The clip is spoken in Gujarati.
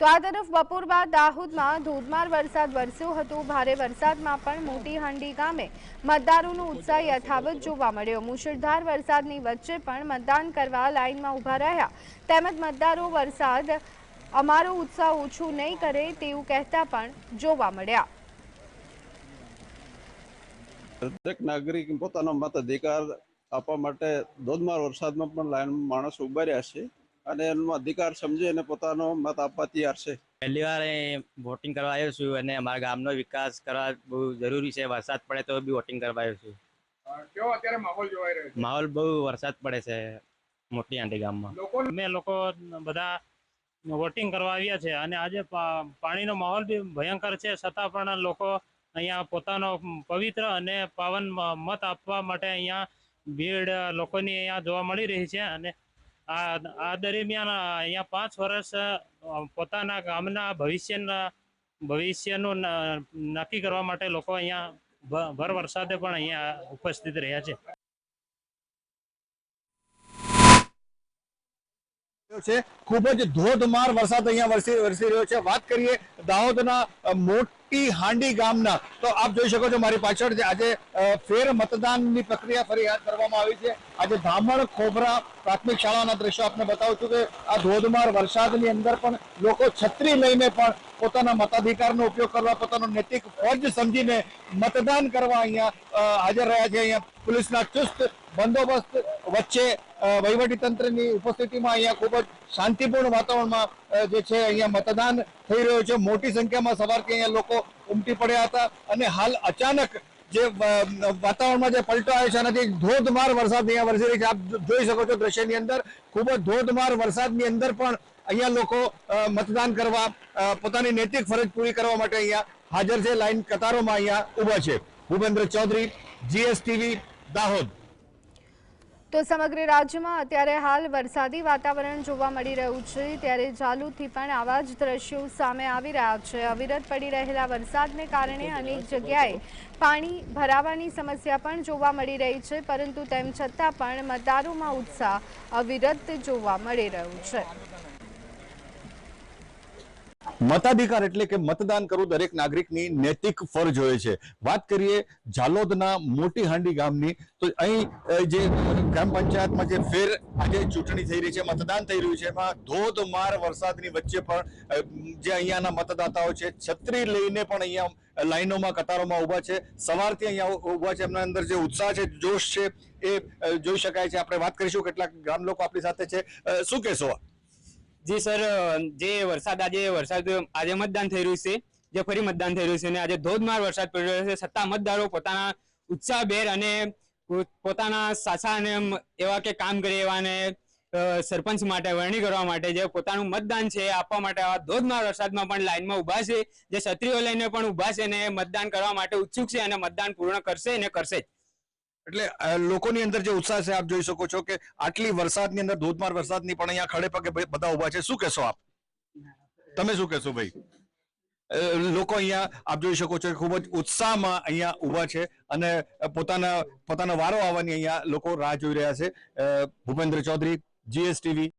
તો આ તરફ બપોર બાદ દાહોદમાં ધોધમાર વરસાદ વરસ્યો હતો. ભારે વરસાદમાં પણ મોટી હાંડી ગામે મતદારોનો ઉત્સાહ યથાવત જોવા મળ્યો. મુશળધાર વરસાદની વચ્ચે પણ મતદાન કરવા લાઇનમાં ઊભા રહ્યા. તેમજ મતદારો વરસાદ અમારો ઉત્સાહ ઓછો નહીં કરે તેવું કહેતા પણ જોવા મળ્યા. દરેક નાગરિક પોતાનો મતાધિકાર આપવા માટે ધોધમાર વરસાદમાં પણ લાઈન માણસ ઊભા રહ્યા છે. અને એનો અધિકાર સમજી અને પોતાનો મત આપવા તૈયાર છે. પહેલી વાર વોટિંગ કરવા આવ્યો છું અને અમારા ગામનો વિકાસ કરવા બહુ જરૂરી છે. વરસાદ પડે તો બી વોટિંગ કરવા આવ્યો છું. કેવો અત્યારે માહોલ જોવાઈ રહ્યો છે? માહોલ બહુ વરસાદ પડે છે મોટી આંટી ગામમાં. અમે લોકો બધા વોટિંગ કરવા આવ્યા છે અને આજે પાણીનો માહોલ બી ભયંકર છે. છતાં પણ લોકો અહીંયા પોતાનો પવિત્ર અને પાવન મત આપવા માટે અહીંયા ભીડ લોકોની અહીંયા જોવા મળી રહી છે અને આ આ દરમિયાન અહીંયા પાંચ વર્ષ પોતાના ગામના ભવિષ્યના, ભવિષ્યનું નક્કી કરવા માટે લોકો અહીંયા ભર વરસાદે પણ અહીંયા ઉપસ્થિત રહ્યા છે. છે. ખૂબ જ ધોધમાર વરસાદ અહીંયા વરસી વરસી રહ્યો છે. વાત કરીએ દાહોદના મોટી હાંડી ગામના. તો આપ જોઈ શકો છો મારી પાછળ આજે ફેર મતદાનની પ્રક્રિયા ફરી હાથ ધરવામાં આવી છે. આજે ધામણ ખોબરા પ્રાથમિક શાળાના દ્રશ્યો આપને બતાવું છું કે આ ધોધમાર વરસાદની અંદર પણ લોકો છત્રી લઈને પણ પોતાના મતાધિકારનો ઉપયોગ કરવા, પોતાનો નૈતિક ફરજ સમજીને મતદાન કરવા અહીંયા હાજર રહ્યા છે. અહીંયા પોલીસના ચુસ્ત બંદોબસ્ત વચ્ચે વહીવટીતંત્રની ઉપસ્થિતિમાં અહીંયા ખૂબ જ શાંતિપૂર્ણ વાતાવરણમાં જે છે, અહીંયા મતદાન થઈ રહ્યું છે. મોટી સંખ્યામાં સવારથી અહીંયા લોકો ઉમટી પડ્યા હતા અને હાલ અચાનક જે વાતાવરણમાં જે પલટો આવ્યો છે એનાથી ધોધમાર વરસાદ અહીંયા વરસી રહી છે. આપ જોઈ શકો છો દ્રશ્યની અંદર ખૂબ જ ધોધમાર વરસાદની અંદર પણ અહીંયા લોકો મતદાન કરવા પોતાની નૈતિક ફરજ પૂરી કરવા માટે અહીંયા હાજર છે. લાઈન કતારોમાં અહીંયા ઊભા છે. ભૂપેન્દ્ર ચૌધરી, જીએસટીવી, દાહોદ. તો સમગ્ર રાજ્યમાં અત્યારે હાલ વરસાદી વાતાવરણ જોવા મળી રહ્યું છે. ત્યારે જાલુથી પણ આવા જ દ્રશ્યો સામે આવી રહ્યા છે. અવિરત પડી રહેલા વરસાદને કારણે અનેક જગ્યાએ પાણી ભરાવાની સમસ્યા પણ જોવા મળી રહી છે. પરંતુ તેમ છતાં પણ મતદારોમાં ઉત્સાહ અવિરત જોવા મળી રહ્યું છે. મતાધિકાર એટલે કે મતદાન કરવું દરેક નાગરિકની નૈતિક ફરજ હોય છે. વાત કરીએ ઝાલોદના મોટી હાંડી ગામની, તો અહીં જે ગ્રામ પંચાયતમાં જે ફેર આજે ચૂંટણી થઈ રહી છે, મતદાન થઈ રહ્યું છે, એમાં ધોધમાર વરસાદની વચ્ચે પણ જે અહીંયાના મતદાતાઓ છે, છત્રી લઈને પણ અહીંયા લાઈનોમાં, કતારોમાં ઊભા છે. સવારથી અહીંયા ઊભા છે, એમના અંદર જે ઉત્સાહ છે, જોશ છે, એ જોઈ શકાય છે. આપણે વાત કરીશું કેટલાક ગ્રામ લોકો આપણી સાથે છે. શું કહેશો જી સર, જે વરસાદ આજે વરસાદ આજે મતદાન થઈ રહ્યું છે, જે ફરી મતદાન થઈ રહ્યું છે અને આજે ધોધમાર વરસાદ પડી રહ્યો છે. સત્તા મતદારો પોતાના ઉત્સાહભેર અને પોતાના સાચા એવા કે કામ કરે એવાને સરપંચ માટે, વરણી કરવા માટે જે પોતાનું મતદાન છે આપવા માટે આવા ધોધમાર વરસાદમાં પણ લાઈનમાં ઊભા છે. જે છત્રીઓ લઈને પણ ઊભા છે અને મતદાન કરવા માટે ઉત્સુક છે અને મતદાન પૂર્ણ કરશે અને કરશે જ. એટલે લોકોની અંદર જે ઉત્સાહ છે, આપ જોઈ શકો છો કે આટલી વરસાદની અંદર, ધોધમાર વરસાદની પણ અહીંયા ખડે પગે બધા ઊભા છે. શું કહેશો આપ? તમે શું કહેશો ભાઈ? લોકો અહીંયા, આપ જોઈ શકો છો કે ખૂબ જ ઉત્સાહમાં અહીંયા ઊભા છે અને પોતાના, પોતાનો વારો આવવાની અહીંયા લોકો રાહ જોઈ રહ્યા છે. ભૂપેન્દ્ર ચૌધરી જીએસટીવી